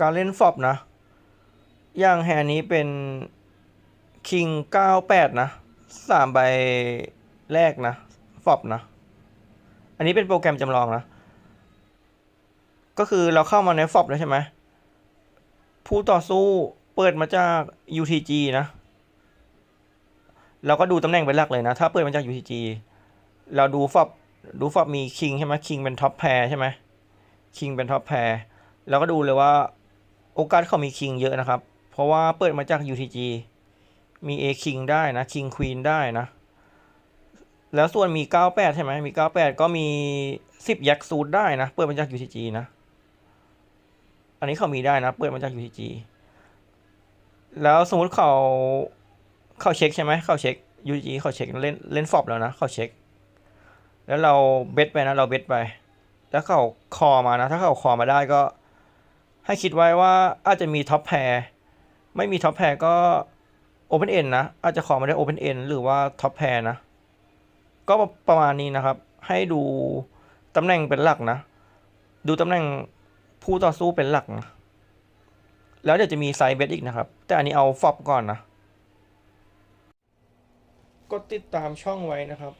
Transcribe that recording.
การเล่นฟอบนะ อย่างแฮนนี้เป็นคิงเก้าแปดนะสามใบแรกนะฟอบนะ อันนี้เป็นโปรแกรมจำลองนะ ก็คือเราเข้ามาในฟอบแล้วใช่ไหมผู้ต่อสู้เปิดมาจาก UTG นะ เราก็ดูตำแหน่งเป็นหลักเลยนะ ถ้าเปิดมาจาก UTG เราดูฟอบดูฟอบมีคิงใช่ไหมคิงเป็นท็อปแพรใช่ไหมคิงเป็นท็อปแพรเราก็ดูเลยว่า โอกาสเขามีคิงเยอะนะครับ เพราะว่าเปิดมาจาก UTG มี A King ได้นะ King Queen ได้นะ แล้วส่วนมี 98 ใช่ไหมมี 98 ก็มี 10 ยักษ์ซูดได้นะ เปิดมาจาก UTG นะ อันนี้เขามีได้นะ เปิดมาจาก UTG แล้วสมมติเขาเขาเช็คใช่ไหมเขาเช็ค UTG เขาเช็คเล่นเล่นฟอบแล้วนะเขาเช็ค แล้วเราเบสไปนะ เราเบสไป แล้วเขาคอมานะ ถ้าเขาคอมาได้ก็ ให้คิดไว้ว่าอาจจะมีท็อปแพร์ไม่มีท็อปแพร์ก็โอเพนเอ็นนะ อาจจะขอมาได้โอเพนเอ็นหรือว่าท็อปแพร์นะ ก็ประมาณนี้นะครับ ให้ดูตำแหน่งเป็นหลักนะ ดูตำแหน่งผู้ต่อสู้เป็นหลักนะแล้วเดี๋ยวจะมีไซเบสอีกนะครับ แต่อันนี้เอาฟอบก่อนนะ กดติดตามช่องไว้นะครับ